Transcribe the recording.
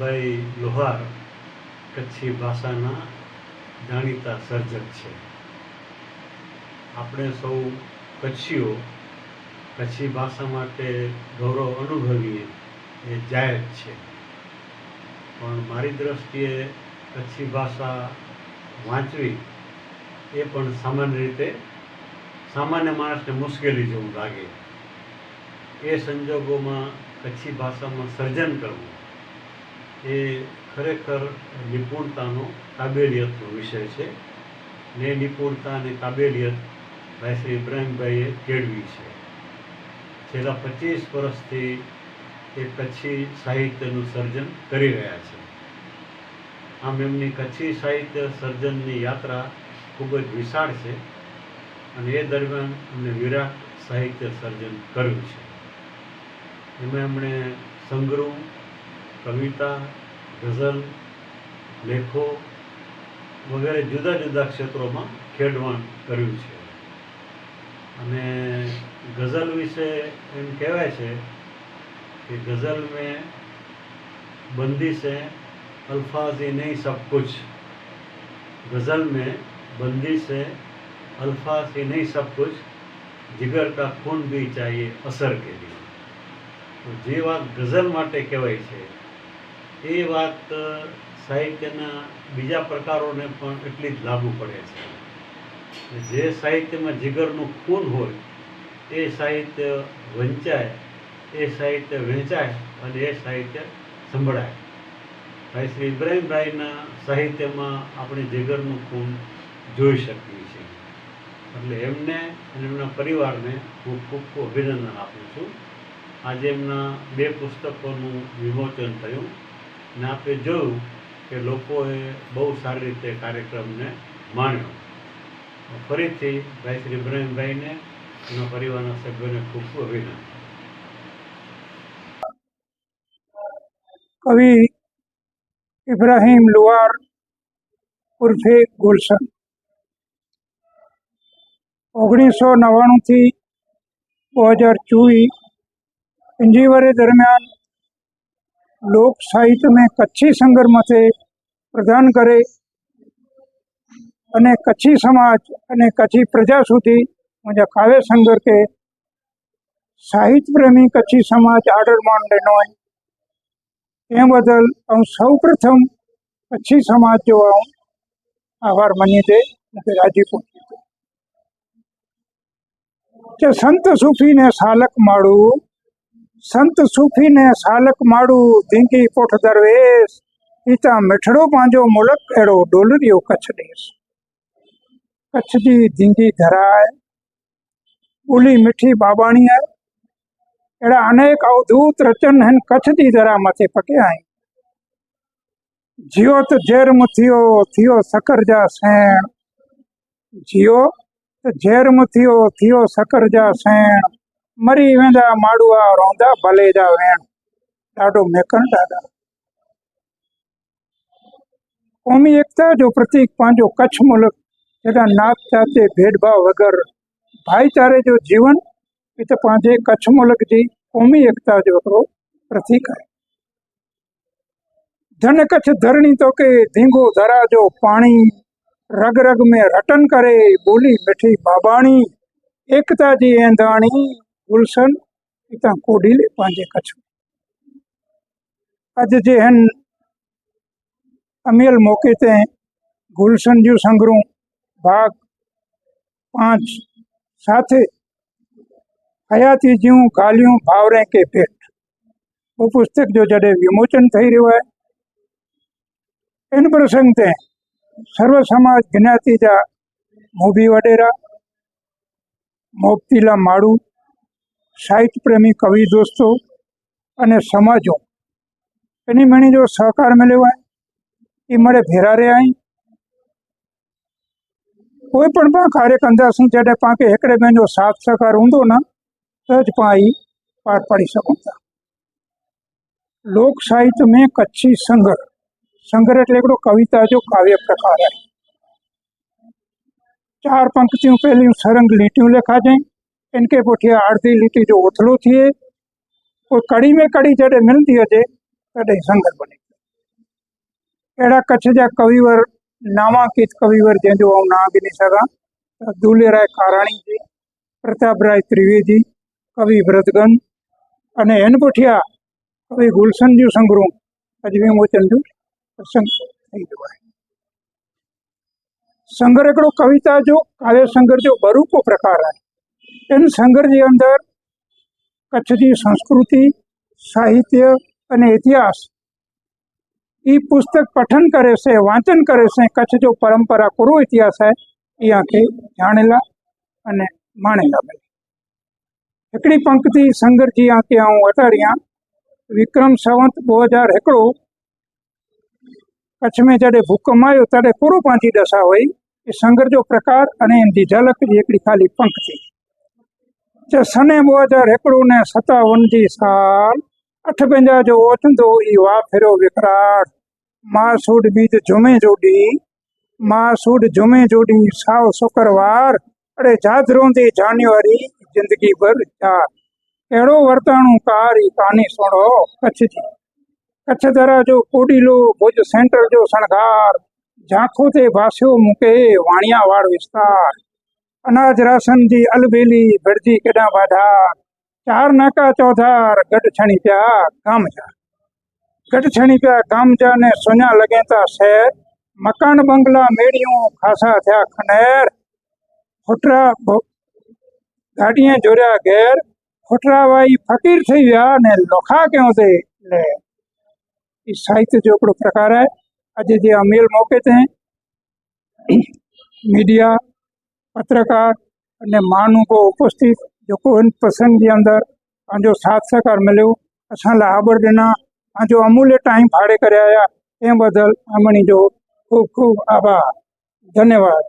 બ્રહ્મભાઈ લોહાર કચ્છી ભાષાના જાણીતા સર્જક છે. આપણે સૌ કચ્છીઓ કચ્છી ભાષા માટે ગૌરવ અનુભવીએ એ જાહેર છે. પણ મારી દ્રષ્ટિએ કચ્છી ભાષા વાંચવી એ પણ સામાન્ય રીતે સામાન્ય માણસને મુશ્કેલી જેવું લાગે. એ સંજોગોમાં કચ્છી ભાષામાં સર્જન કરવું એ ખરેખર નિપુણતાનો કાબેલિયતનો વિષય છે. ને નિપુણતા અને કાબેલિયત ભાઈ શ્રી ઇબ્રાહીમભાઈએ કેળવી છે. છેલ્લા પચીસ વર્ષથી એ કચ્છી સાહિત્યનું સર્જન કરી રહ્યા છે. આમ એમની કચ્છી સાહિત્ય સર્જનની યાત્રા ખૂબ જ વિશાળ છે અને એ દરમિયાન એમણે વિરાટ સાહિત્ય સર્જન કર્યું છે. એમાં એમણે સંગ્રહ કવિતા, ગઝલ, લેખો વગેરે જુદા જુદા ક્ષેત્રોમાં ખેડવાણ કર્યું છે. અને ગઝલ વિશે એમ કહેવાય છે કે ગઝલ મેં બંદી છે અલ્ફાઝી નહીં સબ કુછ. ગઝલ મેં બંદી છે અલ્ફાઝી નહીં સબ કુછ, જીગર કા ખૂન ભી ચાહીએ અસર કે લીએ તો જે વાત ગઝલ માટે કહેવાય છે એ વાત સાહિત્યના બીજા પ્રકારોને પણ એટલી જ લાગુ પડે છે. જે સાહિત્યમાં જીગરનું ખૂન હોય, એ સાહિત્ય વંચાય, એ સાહિત્ય વહેંચાય અને એ સાહિત્ય સંભળાય. ભાઈ શ્રી ઇબ્રાહીમભાઈના સાહિત્યમાં આપણે જીગરનું ખૂન જોઈ શકીએ છીએ. એટલે એમને અને એમના પરિવારને હું ખૂબ ખૂબ અભિનંદન આપું છું. આજે એમના બે પુસ્તકોનું વિમોચન થયું. ને આપણે જોયું કે લોકોએ બહુ સારી રીતે કાર્યક્રમને માણ્યો. ફરીથી ભાઈ શ્રી ઇબ્રાહીમભાઈને અને પરિવારના સભ્યોને ખૂબ ખૂબ અભિનંદન. કવિ ઇબ્રાહીમ લુવાર ઉર્ફે ગુલશન. ઓગણીસો નવ્વાણુંથી બે હજાર ચોવીસ એન્જીવરે દરમિયાન લોક સાહિત્ય મેં કચ્છી સંગરમથે પ્રદાન કરે અને કચ્છી સમાજ અને કચ્છી પ્રજા સુધી મુજબ કાવ્ય સંગર કે સાહિત્ય પ્રેમી કચ્છી સમાજ આડર માંડે નોય એ બદલ હું સૌ પ્રથમ કચ્છી સમાજ જોવા હું આભાર માની તે મૂકે રાજીપુર. કે સંત સૂફીને સાલક માળું સંત સૂફીને સાલક માડું ધીંગી કોઠ દરવેશ ઈતા મીઠડો પાંજો મુલક એડો ડોલરીઓ કચ્છ દેશ. કચ્છજી ધીંગી ધરાય. બોલી મીઠી બાબાણીય એડા અનેક અવધૂત રચન હન કચ્છજી ધરા માથે પકે આઈ જીઓ તો ઝેર મુથિયો, થયો સકરજા સેણ. જીઓ તો ઝેર મુથિયો, થયો સકરજા સેણ. जर्म थियो थियो सकर जा सैण मरी वेंदा माड़ुआ रहंदा भले जा वेण ॾाढो मेकन ॾाढा क़ौमी एकता जो प्रतीक पंहिंजो कच्छ मुल्क जेका नात जाते भेदभाव वग़ैरह भाईचारे जो जीवन ही त पंहिंजे कच्छ मुल्क जी क़ौमी एकता जो हिकिड़ो प्रतीक आहे धन कच्छ धरणी तो के धींगो धरा जो पाणी रग रग में रटन करे ॿोली मिठी बाबाणी एकता जी ऐंधाणी गुलशन हितां कोडीले पंहिंजे कच्छ में अॼु जे हिन अमियल मौक़े ते गुलशन जूं संगरूं भाग પાંચ સાથે હયાતી જ્યું ગાલિયું ભાવરે કે પેટ वो पुस्तक जो जॾहिं विमोचन થઈ રહ્યો आहे इन प्रसंग ते સર્વ સમાજ જ્ઞાતિ जा મોભી વડેરા મોપતીલા માળુ સાહિત્ય પ્રેમી કવિ દોસ્તો અને સમાજો એની મણી જો સહકાર મળ્યો आहे એ મળે ભેરા रहिया आहिनि कोई पण पाण कार्य कंदासीं जॾहिं पाण खे हिकिड़े ॿियनि जो साथ सहकार हूंदो न त ज पाण ई पार पाड़ी सघूं था लोक साहित्य में कच्छी संग्रह संग्रह એટલે हिकिड़ो कविता जो काव्य प्रकार आहे चार पंक्तियूं पहलियूं सरंग लीटियूं लिखाजांइ इनके पुठियां आरती लीटी जो उथलो थिए पोइ कड़ी में कड़ी जॾहिं मिलंदी हुजे तॾहिं संग्रह बने अहिड़ा कच्छ जा कविवर नामांकित कविवर जंहिंजो आउं नां गिनी सघां त दूलेराय काराणी जी प्रतापराय त्रिवेदी कवि भरतगन અને એન પુઠિયા કવિ ગુલશન जूं संगरूं अॼु विमोचन जो प्रसंग થઈ રહ્યો आहे संगर हिकिड़ो कविता जो काव्य संगर जो बरूपो प्रकार आहे એનું સંઘર્ષની અંદર કચ્છની સંસ્કૃતિ, સાહિત્ય અને ઇતિહાસ એ પુસ્તક પઠન કરે છે, વાંચન કરે છે, કચ્છ જો પરંપરા પૂરો ઇતિહાસ છે એ આંખે જાણેલા અને માણેલા બને. એકડી પંક્તિ સંઘર્ષજી આંખે હું અટાડ્યા વિક્રમ સંવંત બો હજાર એકડો કચ્છ મેં જ્યારે ભૂકંપ આવ્યો ત્યારે પૂરો પાંચી દશા હોય, એ સંઘર્ષો પ્રકાર અને એમની ઝલક એકડી ખાલી પંક્તિ. जी हिकिड़ी ख़ाली पंक्ति च सने ॿ हज़ार हिकिड़ो ने सतावन जी साल अठवंजाह जो ओचंदो ई वाह फिरो विकराट मां सूड बीज जुमे जोडी मां सूड जुमे जोडी साव शुक्रवार अड़े जादरोंदी जान्युआरी जिंदगी भर चार अहिड़ो वर्ताणू कार ई कान्हे सोढ़ो कच्छ जी कच्छ दरा जो कोडीलो भुज सेंटर जो सणगार झांखो ते भासियो मूंखे वाणिया वाड़ विस्तार અનાજ રાશનજી અલબેલી, ભરજી કેડા બાધાર ચાર નાકા ચોધાર ગઢછણી પ્યા ગામજા. ગઢછણી પ્યા ગામજા ને સોના લગેતા શહેર મકાન, બંગલા, મેળિયું, ખાસા થયા ખનેર ખોટરા ગાડીએ જોર્યા ઘેર, ખોટરાવાઈ ફકીર થઈ ગયા ને લોખા ક્યાં તે લે. એ સાહિત્ય જો આપણો પ્રકાર હે, આજે જે અમેલ મોકે તે મીડિયા प्रकार आहे अॼु जे अमील मौक़े ते मीडिया पत्रकार અને महानुभाव उपस्थित जेको इन प्रसंग जे अंदरि पंहिंजो साथ सहकार मिलियो असां लाइ आबर ॾिना पंहिंजो अमूल्य टाइम फाड़े करे आया तंहिं बदल अमणी जो ख़ूब ख़ूब आभार धन्यवाद